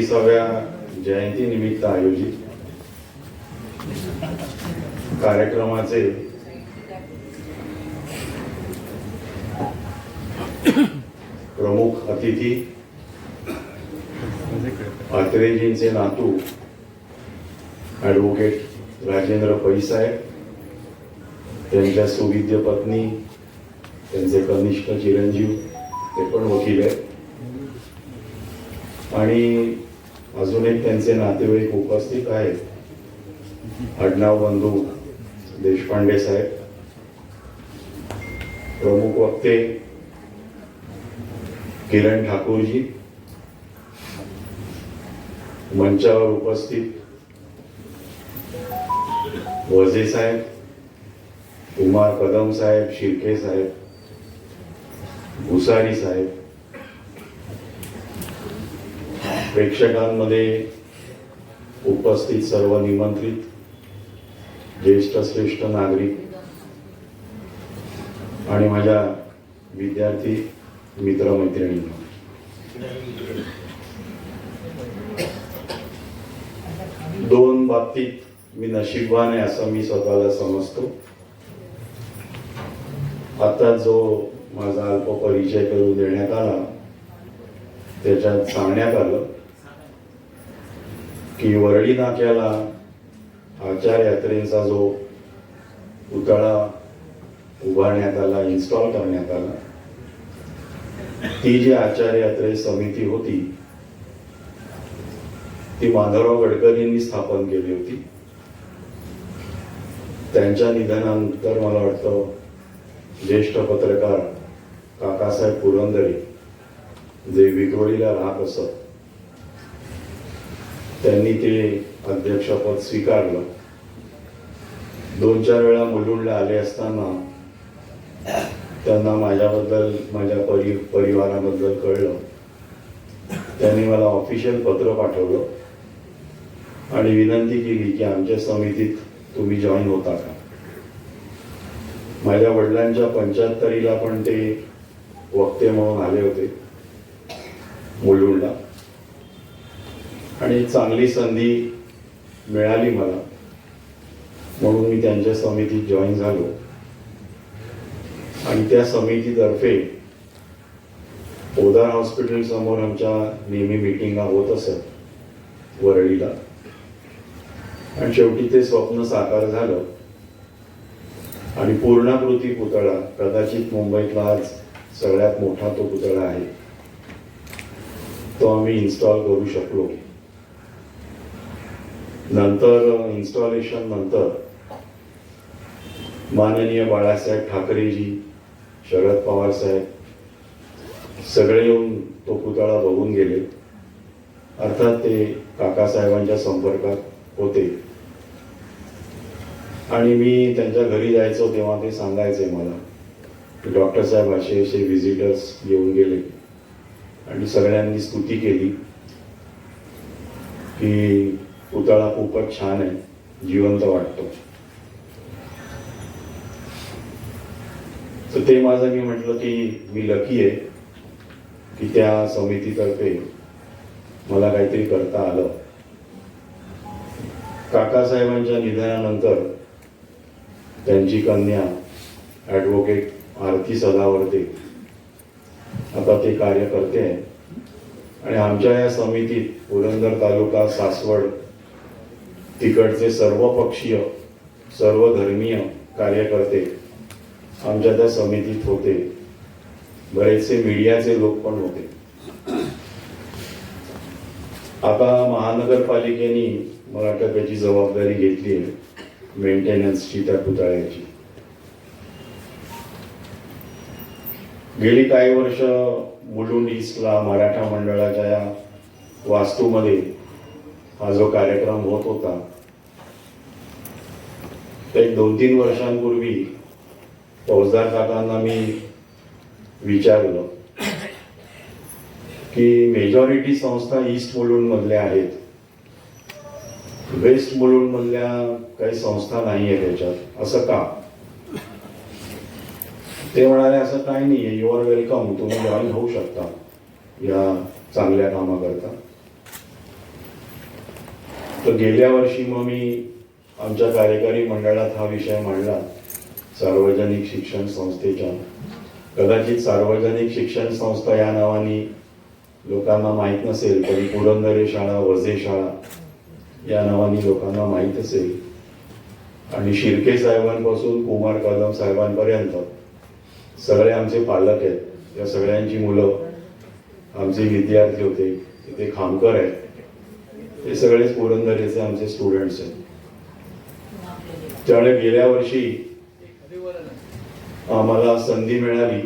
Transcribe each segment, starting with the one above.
एकशे सव्वीसाव्या जयंती निमित्त आयोजित कार्यक्रमाचे प्रमुख अतिथी अत्रेजींचे नातू ॲडव्होकेट राजेंद्र पैसाहेब त्यांच्या सुविद्य पत्नी त्यांचे कनिष्ठ चिरंजीव ते पण वकील आहेत. आणि अजून एक त्यांचे नातेवाईक उपस्थित आहेत. आडनाव बंधू देशपांडे साहेब. प्रमुख वक्ते किरण ठाकूरजी. मंचावर उपस्थित वझे साहेब कुमार कदम साहेब शिर्के साहेब भुसारी साहेब. प्रेक्षकांमध्ये उपस्थित सर्व निमंत्रित ज्येष्ठ श्रेष्ठ नागरिक आणि माझ्या विद्यार्थी मित्रमैत्रिणींना. दोन बाबतीत मी नशिबवान आहे असं मी स्वतःला समजतो. आता जो माझा अल्प परिचय करून देण्यात आला त्याच्यात सांगण्यात आलं की वरळी नाक्याला आचार यात्रेचा जो पुतळा उभारण्यात आला इन्स्टॉल करण्यात आला ती जी आचार्य यात्रे समिती होती ती माधवराव गडकरींनी स्थापन केली होती. त्यांच्या निधनानंतर मला वाटतं ज्येष्ठ पत्रकार काकासाहेब पुरंदरे जे विक्रोळीला राहत असत त्यांनी ते अध्यक्षपद स्वीकारलं. दोन चार वेळा मुलुंडला आले असताना त्यांना माझ्याबद्दल माझ्या परि परिवाराबद्दल कळलं. त्यांनी मला ऑफिशियल पत्र पाठवलं आणि विनंती केली की आमच्या समितीत तुम्ही जॉईन होता का? माझ्या वडिलांच्या पंच्याहत्तरीला पण ते वक्ते म्हणून आले होते मुलुंडला. आणि चांगली संधी मिळाली मला. म्हणून मी त्यांच्या समितीत जॉईन झालो. आणि त्या समितीतर्फे पोदार हॉस्पिटल समोर आमच्या नेहमी मिटिंगा होत असत वरळीला. आणि शेवटी ते स्वप्न साकार झालं. आणि पूर्णाकृती पुतळा कदाचित मुंबईतला आज सगळ्यात मोठा तो पुतळा आहे तो आम्ही इन्स्टॉल करू शकलो. नंतर इन्स्टॉलेशन नंतर माननीय बाळासाहेब ठाकरेजी शरद पवार साहेब सगळे येऊन तो पुतळा बघून गेले. अर्थात ते काकासाहेबांच्या संपर्कात होते. आणि मी त्यांच्या घरी जायचो तेव्हा ते सांगायचे मला की डॉक्टर साहेब असे असे व्हिजिटर्स येऊन गेले. आणि सगळ्यांनी स्तुती केली की पुतळा खूपच छान आहे. जिवंत वाटतो. तर ते माझं मी म्हटलं की मी लकी आहे की त्या समितीतर्फे मला काहीतरी करता आलं. काकासाहेबांच्या निधनानंतर त्यांची कन्या ॲडव्होकेट आरती सदावर्ते आता ते कार्य करते आणि आमच्या या समितीत पुरंदर तालुका सासवड तिकडचे सर्व पक्षीय सर्व धर्मीय कार्यकर्ते आमच्या त्या समितीत होते. बरेचसे मीडियाचे लोक पण होते. आता महानगरपालिकेने मला वाटतं त्याची जबाबदारी घेतली आहे मेंटेनन्सची त्या पुतळ्याची. गेली काही वर्ष मुलुंड ईस्टला मराठा मंडळाच्या या वास्तूमध्ये हा जो कार्यक्रम होत होता ते एक दोन तीन वर्षांपूर्वी फौजदार काकांना मी विचारलं की मेजॉरिटी संस्था ईस्ट मुलुंड मधल्या आहेत. वेस्ट मुलुंडमधल्या काही संस्था नाही आहे त्याच्यात असं का? ते म्हणाले असं काही नाही आहे युआर वेलकम तुम्ही जॉईन होऊ शकता या चांगल्या कामाकरता. तर गेल्या वर्षी मग मी आमच्या कार्यकारी मंडळात हा विषय मांडला सार्वजनिक शिक्षण संस्थेच्या. कदाचित सार्वजनिक शिक्षण संस्था या नावाने लोकांना माहीत नसेल तरी पुरंदरे शाळा वझे शाळा या नावाने लोकांना माहीत असेल. आणि शिर्के साहेबांपासून कुमार कदम साहेबांपर्यंत सगळे आमचे पालक आहेत. या सगळ्यांची मुलं आमचे विद्यार्थी होते तिथे खामकर आहेत. ते सगळेच पुरंदरेचे आमचे स्टुडंट्स आहेत. त्यामुळे गेल्या वर्षी आम्हाला संधी मिळाली.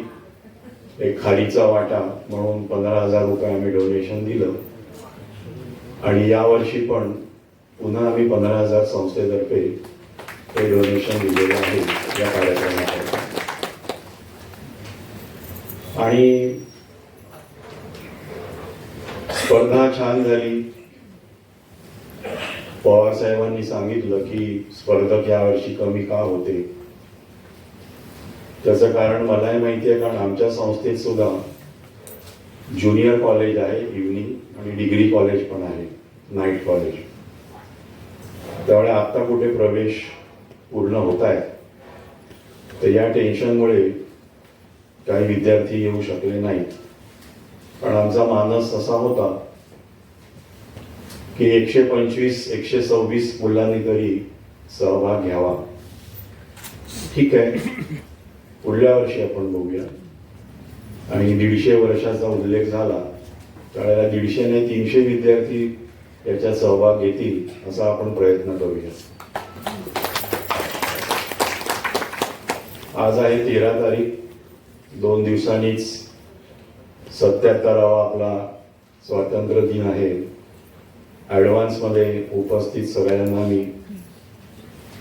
एक खारीचा वाटा म्हणून पंधरा हजार रुपये आम्ही डोनेशन दिलं. आणि यावर्षी पण पुन्हा आम्ही पंधरा हजार संस्थेतर्फे हे डोनेशन दिलेलं आहे या कार्यक्रमासाठी. आणि स्पर्धा छान झाली पवार साहेबांनी सांगितलं की स्पर्धक यावर्षी कमी का होते? त्याचं कारण मलाही माहिती आहे कारण आमच्या संस्थेत सुद्धा ज्युनियर कॉलेज आहे इव्हनिंग आणि डिग्री कॉलेज पण आहे नाईट कॉलेज त्यामुळे आत्ता कुठे प्रवेश पूर्ण होत आहे तर या टेन्शनमुळे काही विद्यार्थी येऊ शकले नाहीत. पण आमचा मानस असा होता की एकशे पंचवीस एकशे सव्वीस मुलांनी तरी सहभाग घ्यावा. ठीक आहे. पुढल्या वर्षी आपण बघूया. आणि दीडशे वर्षाचा उल्लेख झाला त्यावेळेला दीडशे नाही तीनशे विद्यार्थी याच्यात सहभाग घेतील असा आपण प्रयत्न करूया. आज आहे तेरा तारीख. दोन दिवसांनीच सत्याहत्तरावा आपला स्वातंत्र्य दिन आहे. ॲडव्हान्समध्ये उपस्थित सगळ्यांना मी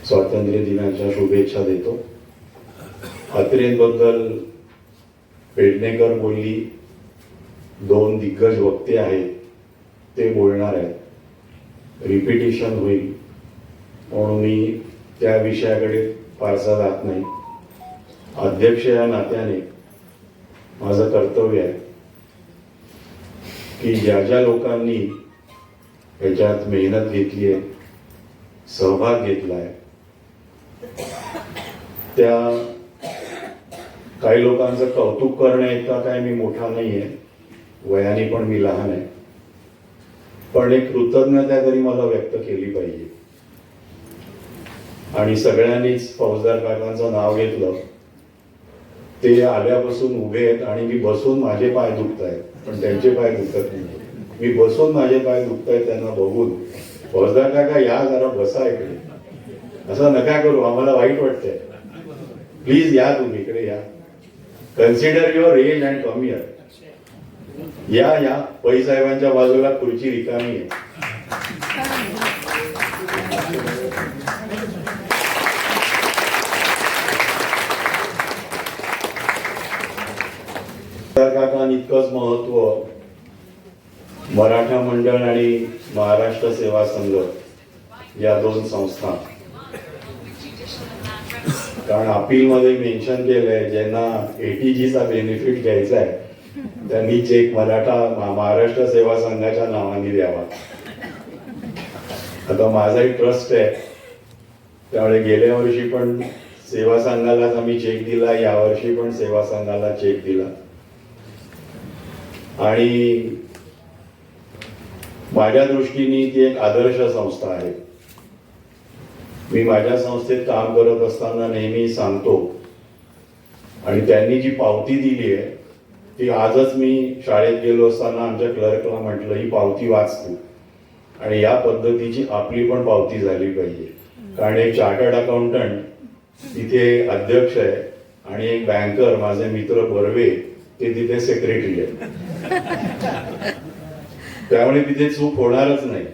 स्वातंत्र्य दिनाच्या शुभेच्छा देतो. अत्रेंबद्दल पेडणेकर बोलली दोन दिग्गज वक्ते आहेत ते बोलणार आहेत. रिपिटेशन होईल. म्हणून मी त्या विषयाकडे फारसा जात नाही. अध्यक्ष या नात्याने माझं कर्तव्य आहे की ज्या ज्या लोकांनी ह्याच्यात मेहनत घेतली आहे सहभाग घेतला आहे त्या काही लोकांचं कौतुक करणे इतका काय मी मोठा नाही आहे वयाने पण मी लहान आहे. पण एक कृतज्ञता तरी मला व्यक्त केली पाहिजे. आणि सगळ्यांनीच फौजदार काकांचं नाव घेतलं. ते आल्यापासून उभे आहेत आणि मी बसून माझे पाय दुखत आहेत पण त्यांचे पाय दुखत नाही मी बसून माझे पाय दुखत आहेत त्यांना बघून. फौजदार काका या जरा बसा इकडे. असं नका करू आम्हाला वाईट वाटतंय. प्लीज या तुम्ही इकडे या. कन्सिडर युअर एज अँड कमी या या. पै साहेबांच्या बाजूला खुर्ची रिकामी आहे. काका इतकंच महत्त्व. मराठा मंडळ आणि महाराष्ट्र सेवा संघ या दोन संस्था. कारण अपील मध्ये मेन्शन केलंय ज्यांना एटीजीचा बेनिफिट घ्यायचा आहे त्यांनी चेक मराठा महाराष्ट्र सेवा संघाच्या नावाने द्यावा. आता माझा एक ट्रस्ट आहे. त्यामुळे गेल्या वर्षी पण सेवा संघालाच आम्ही चेक दिला यावर्षी पण सेवा संघाला चेक दिला. आणि माझ्या दृष्टीने ती एक आदर्श संस्था आहे. मी माझ्या संस्थेत काम करत असताना नेहमी सांगतो आणि त्यांनी जी पावती दिली आहे ती आजच मी शाळेत गेलो असताना आमच्या क्लर्कला म्हटलं ही पावती वाचते. आणि या पद्धतीची आपली पण पावती झाली पाहिजे. कारण एक चार्टर्ड अकाउंटंट तिथे अध्यक्ष आहे आणि एक बँकर माझे मित्र बर्वे ते तिथे सेक्रेटरी आहे. त्यामुळे तिथे चूक होणारच नाही.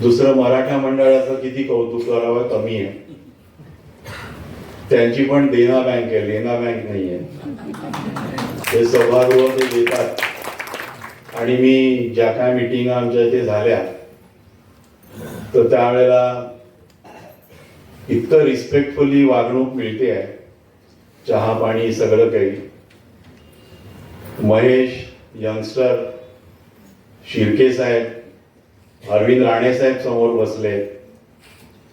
दुसरं मराठा मंडळाचं किती कौतुक करावं कमी आहे. त्यांची पण देना बँक आहे लेना बँक नाही आहे. ते सभागृह ते देतात. आणि मी ज्या काय मिटिंग आमच्या इथे झाल्या तर त्यावेळेला इतकं रिस्पेक्टफुली वागणूक मिळते आहे. चहा पाणी सगळं काही. महेश यंगस्टर शिर्के साहेब अरविंद राणे साहेब समोर बसले.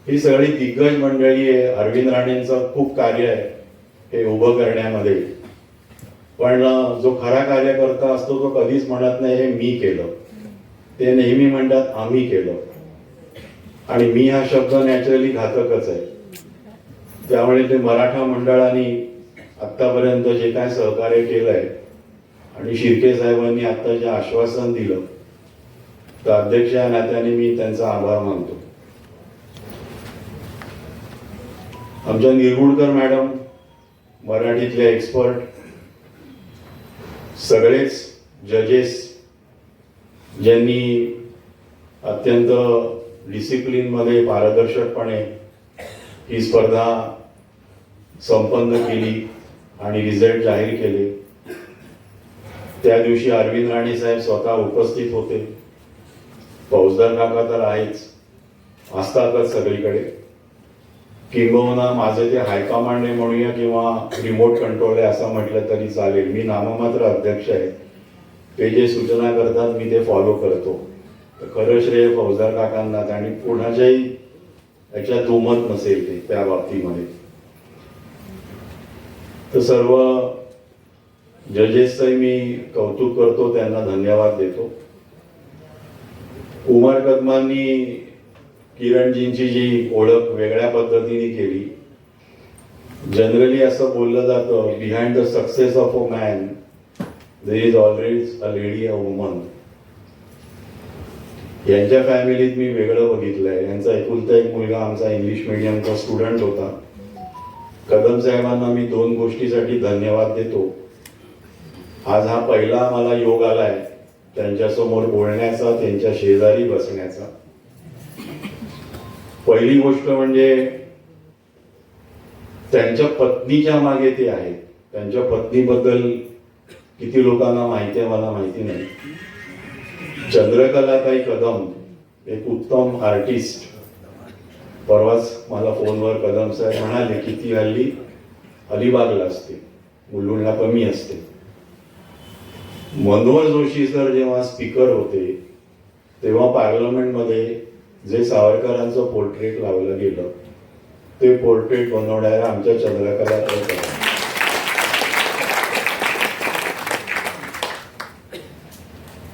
ही सगळी दिग्गज मंडळी आहे अरविंद राणेंचं खूप कार्य आहे हे उभं करण्यामध्ये. पण जो खरा कार्यकर्ता असतो तो कधीच म्हणत नाही हे मी केलं. ते नेहमी म्हणतात आम्ही केलं. आणि मी हा शब्द नॅचरली घातकच आहे. त्यामुळे ते मराठा मंडळाने आत्तापर्यंत जे काय सहकार्य केलंय आणि शिर्के साहेबांनी आता जे आश्वासन दिलं तर अध्यक्ष या नात्याने मी त्यांचा आभार मानतो. आमच्या निरगुडकर मॅडम मराठीतले एक्सपर्ट सगळेच जजेस ज्यांनी अत्यंत डिसिप्लिनमध्ये पारदर्शकपणे ही स्पर्धा संपन्न केली आणि रिझल्ट जाहीर केले. त्या दिवशी अरविंद राणे साहेब स्वतः उपस्थित होते. फौजदार काका तर आहेच. असतातच सगळीकडे. किंबहुना माझे ते हायकमांड आहे म्हणूया किंवा रिमोट कंट्रोल आहे असं म्हटलं तरी चालेल. मी नाममात्र अध्यक्ष आहे. ते जे सूचना करतात मी ते फॉलो करतो. तर खरं श्रेय फौजदार काकांना आणि कुणाच्याही याच्यात दुमत नसेल ते त्या बाबतीमध्ये. तर सर्व जजेसचंही मी कौतुक करतो त्यांना धन्यवाद देतो. उमर कदमांनी किरणजींची जी ओळख वेगळ्या पद्धतीने केली. जनरली असं बोललं जातं behind the success of a man there is already a lady a woman यांच्या फॅमिलीत मी वेगळं बघितलंय. यांचा एकुलता एक मुलगा आमचा इंग्लिश मिडियमचा स्टुडंट होता. कदम साहेबांना मी दोन गोष्टीसाठी धन्यवाद देतो. आज हा पहिला मला योग आलाय त्यांच्यासमोर बोलण्याचा त्यांच्या शेजारी बसण्याचा. पहिली गोष्ट म्हणजे त्यांच्या पत्नीच्या मागे ते आहेत. त्यांच्या पत्नीबद्दल किती लोकांना माहिती आहे मला माहिती नाही. चंद्रकलाताई कदम एक उत्तम आर्टिस्ट परवाच मला फोनवर कदम साहेब म्हणाले की ती हल्ली अलिबागला असते मुलुंडला कमी असते. मनोहर जोशी सर जेव्हा स्पीकर होते तेव्हा पार्लमेंटमध्ये जे सावरकरांचं पोर्ट्रेट लावलं गेलं ते पोर्ट्रेट बनवणाऱ्या आमच्या चंद्रकला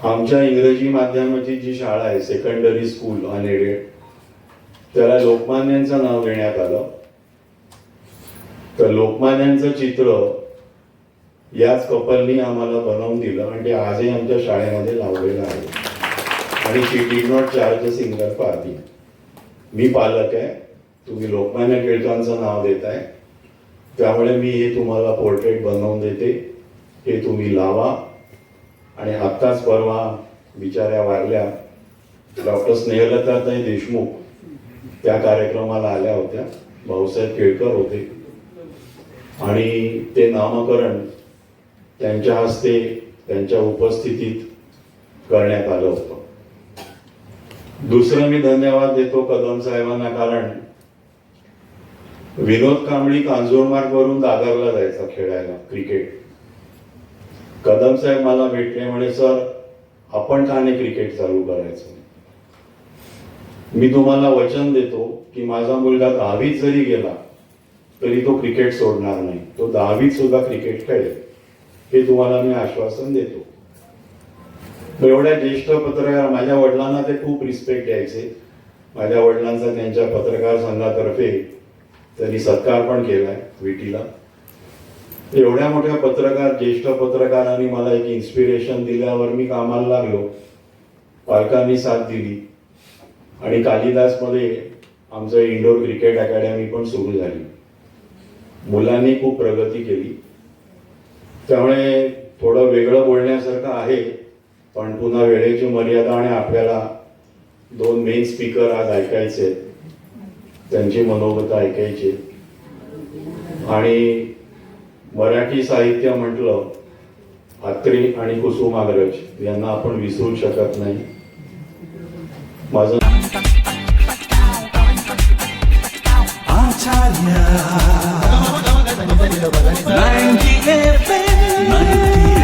आमच्या इंग्रजी माध्यमाची जी शाळा आहे सेकंडरी स्कूल अनएडेड त्याला लोकमान्यांचं नाव देण्यात आलं. तर लोकमान्यांचं चित्र याच कपलनी आम्हाला बनवून दिलं आणि ते आजही आमच्या शाळेमध्ये लावलेलं आहे. आणि she did not charge a single party मी पालक आहे तुम्ही लोकमान्य टिळकांचं नाव देत आहे त्यामुळे मी हे तुम्हाला पोर्ट्रेट बनवून देते. हे तुम्ही लावा. आणि आत्ताच परवा बिचाऱ्या वारल्या डॉक्टर स्नेहलताताई देशमुख त्या कार्यक्रमाला आल्या होत्या. भाऊसाहेब केळकर होते. आणि ते नामकरण त्यांच्या हस्ते त्यांच्या उपस्थितीत करण्यात आलं होतं. दुसरं मी धन्यवाद देतो कदम साहेबांना कारण विनोद कांबळी कांजूरमार्ग वरून दादरला जायचा खेळायला क्रिकेट. कदम साहेब मला भेटले म्हणे सर आपण का नाही क्रिकेट चालू करायचं. मी तुम्हाला वचन देतो की माझा मुलगा दहावीत जरी गेला तरी तो क्रिकेट सोडणार नाही. तो दहावीत सुद्धा क्रिकेट खेळेल. हे तुम्हाला मी आश्वासन देतो. एवढ्या ज्येष्ठ पत्रकार माझ्या वडिलांना ते खूप रिस्पेक्ट द्यायचे. माझ्या वडिलांचा त्यांच्या पत्रकार संघातर्फे त्यांनी सत्कार पण केलाय विटीला एवढ्या मोठ्या पत्रकार ज्येष्ठ पत्रकारांनी मला एक इन्स्पिरेशन दिल्यावर मी कामाला लागलो. पालकांनी साथ दिली. आणि कालिदासमध्ये आमचं इंडोर क्रिकेट अकॅडमी पण सुरू झाली. मुलांनी खूप प्रगती केली. त्यामुळे थोडं वेगळं बोलण्यासारखं आहे पण पुन्हा वेळेची मर्यादा आणि आपल्याला दोन मेन स्पीकर आज ऐकायचे त्यांची मनोगत ऐकायची आणि मराठी साहित्य म्हटलं अत्री आणि कुसुमाग्रज यांना आपण विसरू शकत नाही. माझं आचार्य. 90